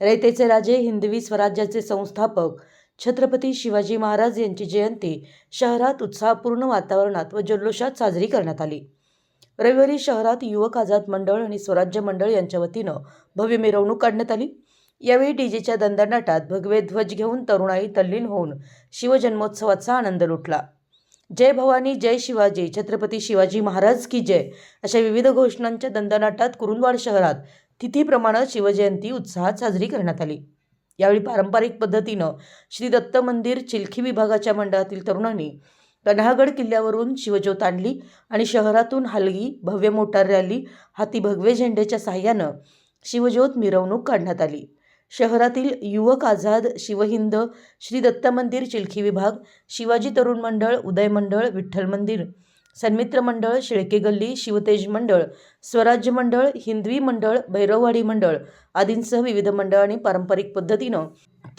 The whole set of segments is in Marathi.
रयतेचे राजे हिंदवी स्वराज्याचे संस्थापक छत्रपती शिवाजी महाराज यांची जयंती शहरात उत्साहपूर्ण वातावरणात व जल्लोषात साजरी करण्यात आली. रविवारी शहरात युवक आझाद मंडळ आणि स्वराज्य मंडळ यांच्या वतीनं भव्य मिरवणूक काढण्यात आली. यावेळी डीजेच्या दंदनाटात भगवे ध्वज घेऊन तरुणाई तल्लीन होऊन शिवजन्मोत्सवाचा आनंद लुटला. जय भवानी जय शिवाजी छत्रपती शिवाजी महाराज की जय अशा विविध घोषणांच्या दंदनाटात कुरुंदवाड शहरात तिथीप्रमाणे शिवजयंती उत्साहात साजरी करण्यात आली? यावेळी पारंपरिक पद्धतीनं श्री दत्त मंदिर चिलखी विभागाच्या मंडळातील तरुणांनी कन्हागड किल्ल्यावरून शिवज्योत आणली आणि शहरातून हलगी भव्य मोटार रॅली हाती भगवे झेंडेच्या साह्यानं शिवज्योत मिरवणूक काढण्यात आली. शहरातील युवक आझाद शिवहिंद श्री दत्त मंदिर चिलखी विभाग शिवाजी तरुण मंडळ उदय मंडळ विठ्ठल मंदिर सन्मित्र मंडळ शिळके गल्ली शिवतेज मंडळ स्वराज्य मंडळ हिंदवी मंडळ भैरववाडी मंडळ आदींसह विविध मंडळांनी पारंपरिक पद्धतीनं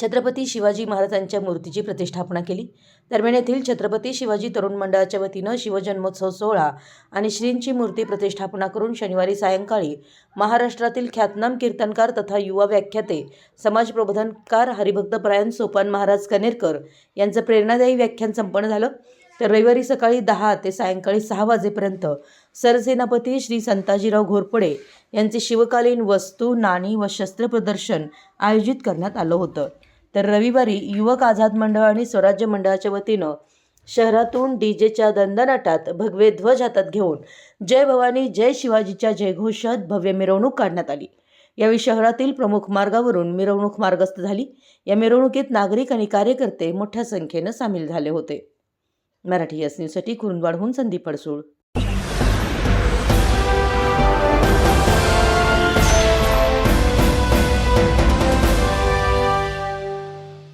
छत्रपती शिवाजी महाराजांच्या मूर्तीची प्रतिष्ठापना केली. दरम्यान येथील छत्रपती शिवाजी तरुण मंडळाच्या वतीनं शिवजन्मोत्सव सोहळा आणि श्रींची मूर्ती प्रतिष्ठापना करून शनिवारी सायंकाळी महाराष्ट्रातील ख्यातनाम कीर्तनकार तथा युवा व्याख्याते समाज प्रबोधनकार हरिभक्तपरायण सोपान महाराज कनेरकर यांचं प्रेरणादायी व्याख्यान संपन्न झालं. तर रविवारी सकाळी दहा ते सायंकाळी सहा वाजेपर्यंत सरसेनापती श्री संताजीराव घोरपडे यांचे शिवकालीन वस्तू नाणी व शस्त्र प्रदर्शन आयोजित करण्यात आलं होतं. तर रविवारी युवक आझाद मंडळ आणि स्वराज्य मंडळाच्या वतीनं शहरातून डीजेच्या दंदनाटात भगवे ध्वज हातात घेऊन जय भवानी जय शिवाजीच्या जयघोषात भव्य मिरवणूक काढण्यात आली. यावेळी शहरातील प्रमुख मार्गावरून मिरवणूक मार्गस्थ झाली. या मिरवणुकीत नागरिक आणि कार्यकर्ते मोठ्या संख्येनं सामील झाले होते. मराठी एस न्यूजसाठी कुरुंदवाडहून संदीप पडसूळ.